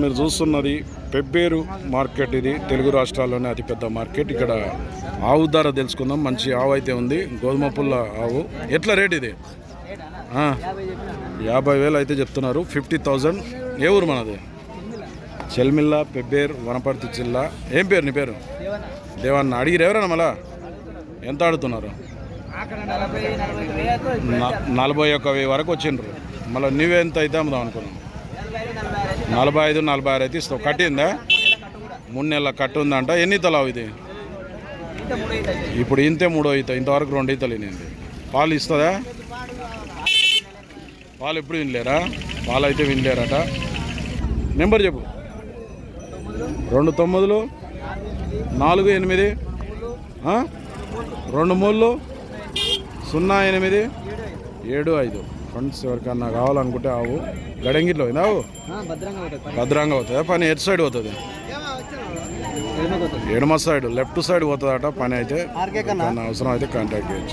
మీరు చూస్తున్నది పెబ్బేరు మార్కెట్ ఇది. తెలుగు రాష్ట్రాల్లోనే అతిపెద్ద మార్కెట్. ఇక్కడ ఆవు ధర తెలుసుకుందాం. మంచి ఆవు అయితే ఉంది. గోధుమ పుల్ల ఆవు. ఎట్లా రేట్ ఇది? ఆ, యాభై వేలు అయితే చెప్తున్నారు. Fifty thousand. ఏ ఊరు మనది? చెల్మిల్ల పెబ్బేరు వనపర్తి జిల్లా. ఏం పేరు నీ పేరు? దేవన్న. అడిగిరు ఎవరన్నా మళ్ళా? ఎంత ఆడుతున్నారు? నలభై ఒక్క వెయ్యి వరకు వచ్చిండ్రు. మళ్ళీ నువ్వే ఎంత అయితే అమ్ముదాం అనుకున్నాను నలభై ఐదు నలభై ఆరు అయితే ఇస్తావు కట్టిందా? మూడు నెలల కట్టు ఉందంట ఎన్ని ఇతలావు ఇది? ఇప్పుడు ఇంతే మూడో ఈత. ఇంతవరకు రెండు ఈతలు ఇనింది. పాలు ఇస్తుందా? పాలు ఎప్పుడు వినలేరా? పాలు అయితే వినలేరట. నెంబర్ చెప్పు. రెండు తొమ్మిదిలు నాలుగు ఎనిమిది రెండు మూళ్ళు సున్నా ఎనిమిది ఏడు ఐదు. ఫ్రెండ్స్ ఎవరికన్నా కావాలనుకుంటే ఆవు గడంగిట్లో పోయిందా? ఆవు భద్రంగా అవుతుందా పని ఎటు సైడ్ పోతుంది? ఎడమ సైడ్? లెఫ్ట్ సైడ్ పోతుందట పని అయితే. అవసరం అయితే కాంటాక్ట్ చేయొచ్చు.